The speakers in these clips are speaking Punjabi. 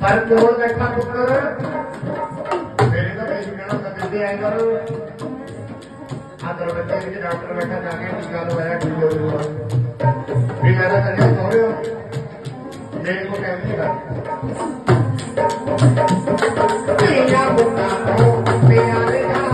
ਪਰ ਕੋਲ ਬੈਠਾ ਪੁੱਤਰ? ਮੇਰੇ ਤਾਂ ਕਈ ਕਹਿਣਾ ਤਾਂ ਦਿੱਤੇ ਆਏ ਕਰ ਆਦਰ ਬੱਚੇ ਵਿੱਚ ਡਾਕਟਰ ਬੈਠਾ, ਜਾ ਕੇ ਟੀਕਾ ਲਵਾਇਆ ਠੀਕ ਹੋ ਜੂਗਾ ਵੀ ਮੈਂ ਤਾਂ ਕਦੇ ਸੋਹਰੇ ਹੋ ਮੇਰੇ ਕੋਲ ਟਾਈਮ ਨਹੀਂ ਕਰ ਤੇਰਾ ਬੁੱਢਾ ਹੋ ਪਿਆਰੇ ਦਾ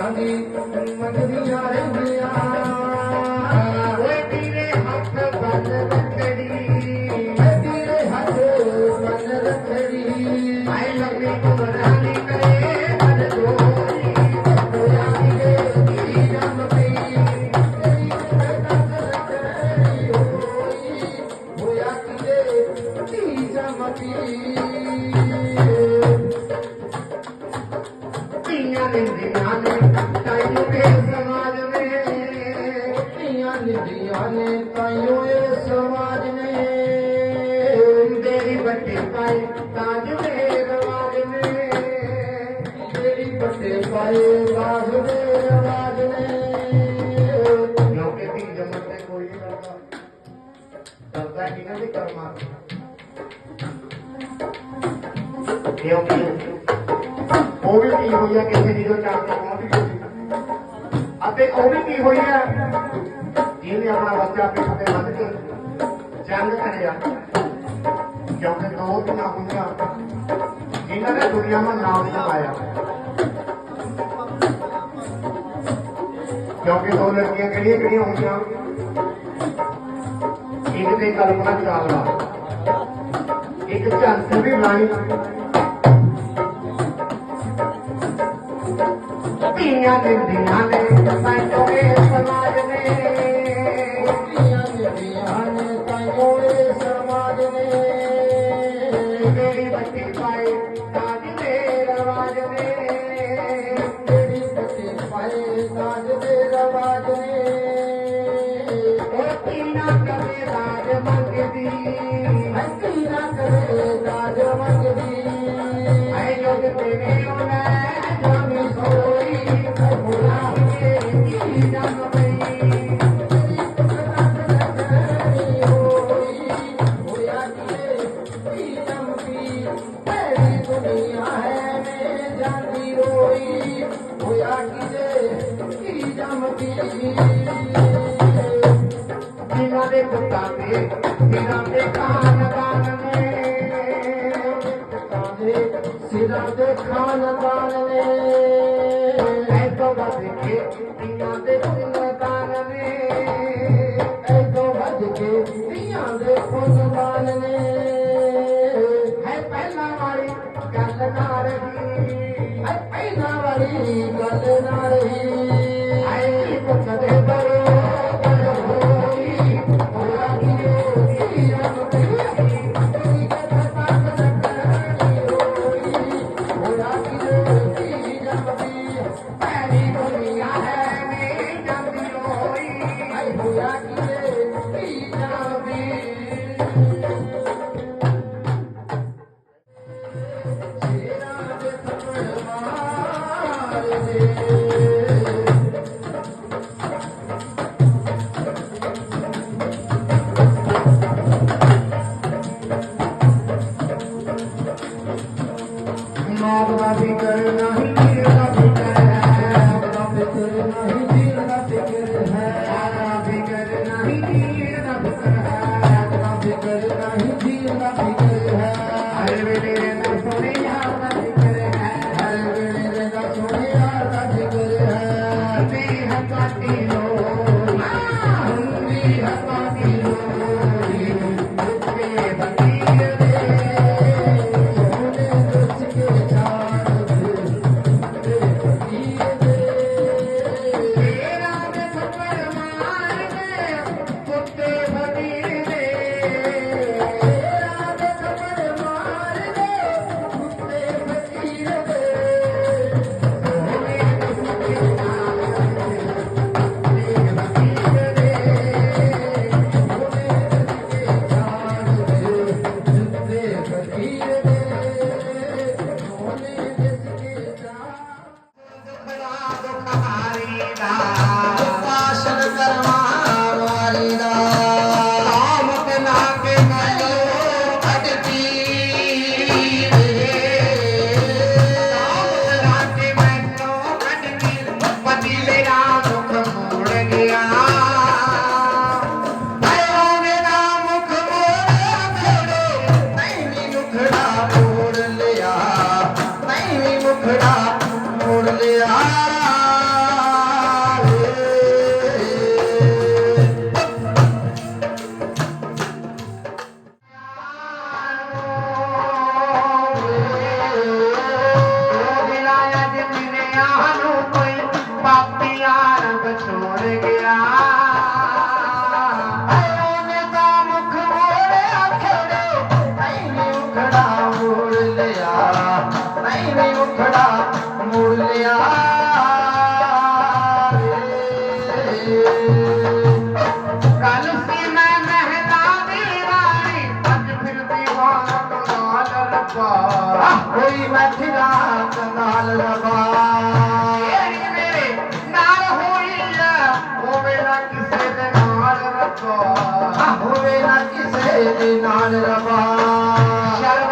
आगे मन विचार दिया ਕਿਉਂਕਿ ਉਹ ਵੀ ਕੀ ਹੋਈ ਆ ਕਿਸੇ ਦੀ ਜੋ ਚਾਹਤੇ ਪਹੁੰਚ ਗਈ ਅਤੇ ਉਹ ਵੀ ਕੀ ਹੋਈ ਆ ਜਿਹਨੇ ਆਪਣਾ ਬੱਚਾ ਪਿੱਛੇ ਵੱਧ ਕੇ ਜੰਗ ਕਰਿਆ ਕਿਉਂਕਿ ਦੋ ਧੀਆਂ ਹੋਈਆਂ ਜਿਨ੍ਹਾਂ ਨੇ ਦੁਨੀਆ ਨੂੰ ਨਾਮ ਕਮਾਇਆ ਕਿਉਂਕਿ ਦੋ ਲੜਕੀਆਂ ਕਿਹੜੀਆਂ ਕਿਹੜੀਆਂ ਹੋਈਆਂ ਇੱਕ ਤੇ ਕਲਪਨਾ ਚਾਵਲਾ, ਇੱਕ ਝਾਂਸੀ ਵੀ ਰਾਣੀ ਧੀਆਂ ਦੇ ਦਿਨਾਂ ਨੇ ਸਾਡੇ ਸਮਾਜ ਨੇ سر خاندان کي Senhor. ਨਾਲ ਰੱਬਾ। ਕੋਈ ਕੰਗਾਲ ਲਗਾ ਇਹ ਮੇਰੇ ਨਾਲ ਹੋਈ ਹੋਵੇ ਨਾ ਕਿਸੇ ਦੇ ਨਾਲ ਰੱਬਾ। ਹੋਵੇ ਨਾ ਕਿਸੇ ਦੇ ਨਾਲ ਰਵਾ ਸ਼ਰਬਤ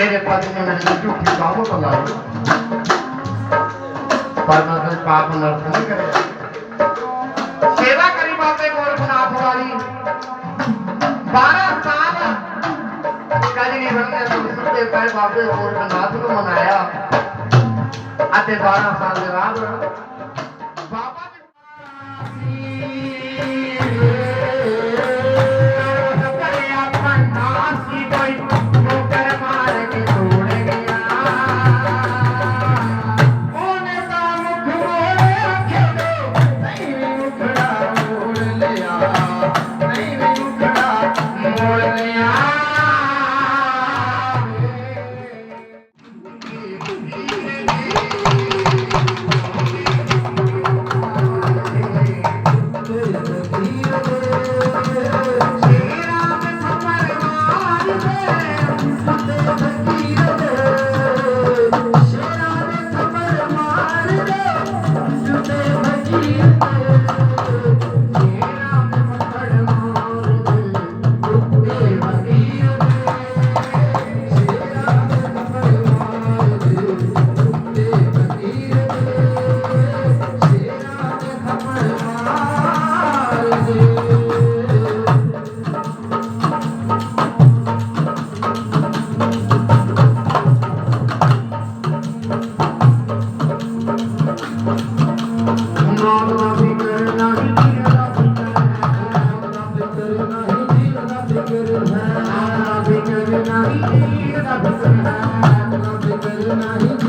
ਮੇਰੇ ਪਤੀ ਨੇ ਮੇਰੇ ਨਾਲ ਝੂਠੀ ਬਾਹੋਂ ਤੋਂ ਲਾਈ ਪਰ ਮੈਂ ਕਦੇ ਪਾਪ ਨਰਕ ਨਹੀਂ ਕਰਿਆ। ਸੇਵਾ ਕਰੀ ਬਾਬੇ ਗੋਰਖਨਾਥ ਵਾਲੀ 12 ਸਾਲ ਕਦੇ ਨਹੀਂ ਬਣਨੇ ਤੋਂ ਸੁੱਤੇ ਪਏ ਬਾਬੇ ਗੋਰਖਨਾਥ ਨੂੰ ਮਨਾਇਆ। नहीं तेरा बसना नबी तेरे नहीं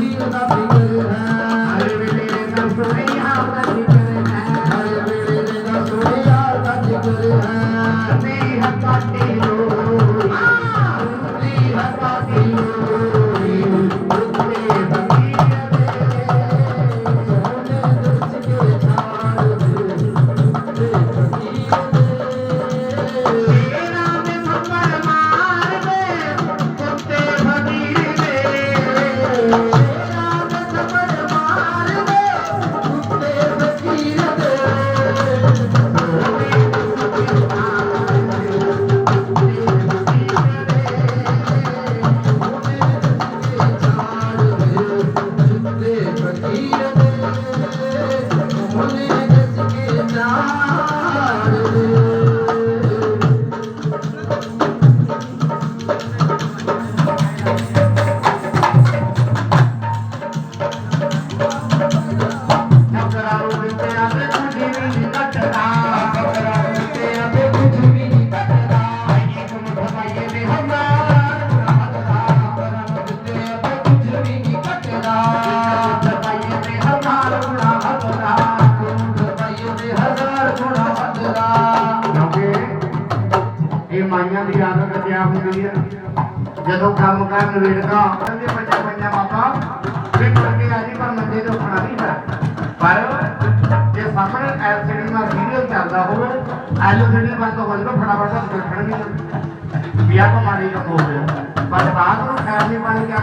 ਜਦੋਂ ਕੰਮ ਕਰਨ ਵੇੜਦਾ ਕਹਿੰਦੇ ਬੱਚਾ ਬੱਚਾ ਮਾਪਾ ਫਿਰ ਕਰਕੇ ਆ ਜੀ ਪਰ ਮੰਦੇ ਤੋਂ ਉੱਠਣਾ ਨਹੀਂ ਹੈ। ਪਰ ਜੇ ਸਾਹਮਣੇ ਐਲਸੀਡੀ ਨਾਲ ਸੀਰੀਅਲ ਚੱਲਦਾ ਹੋਵੇ, ਐਲਸੀਡੀ ਬੰਦ ਹੋ ਜਾਵੇ ਫਟਾਫਟ ਹੱਥ ਦੇਖਣ ਵੀ ਵੀ ਆਪਾਂ ਮਾਰੀ ਹੋ ਗਿਆ। ਪਰ ਰਾਤ ਨੂੰ ਖੈਰ ਨਹੀਂ ਪਾਣੀ ਕਿਆ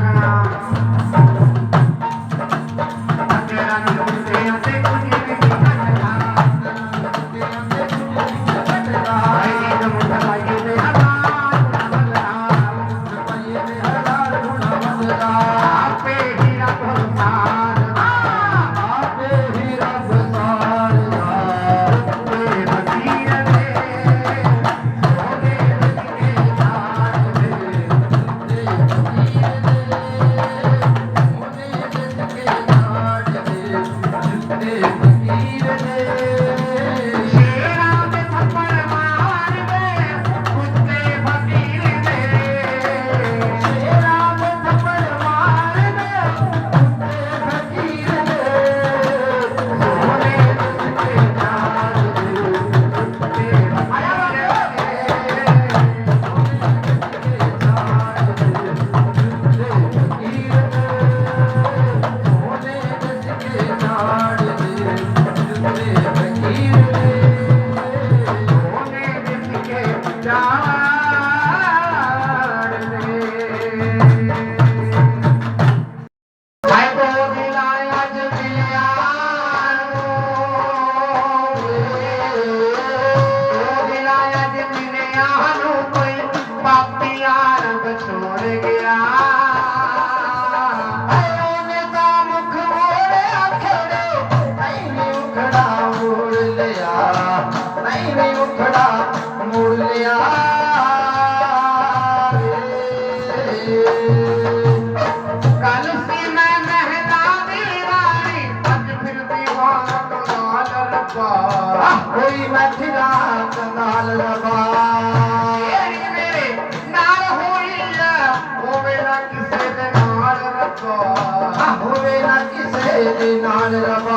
Maranhão.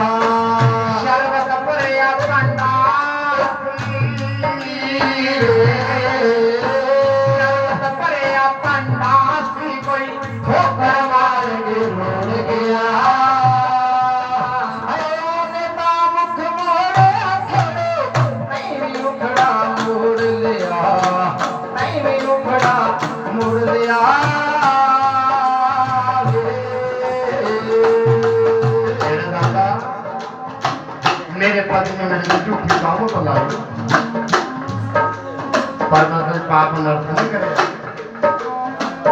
मेरे पद में मैंने झूठी बाहों को लाई परमात्मा पाप नर्थ नहीं करे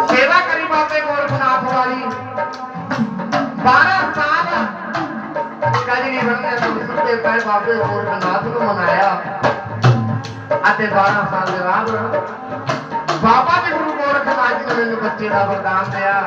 सेवा करी बाबे गोरखनाथ वाली बारह साल कजरी बनने तो सुते पर बाबे गोरखनाथ को मनाया ਅਤੇ 12 ਸਾਲ ਦੇ ਬਾਅਦ ਬਾਬਾ ਜੀ ਗੁਰੂ ਗੋਰਖਨਾਥ ਜੀ ਨੇ ਮੈਨੂੰ ਬੱਚੇ ਦਾ ਵਰਦਾਨ ਦਿਆ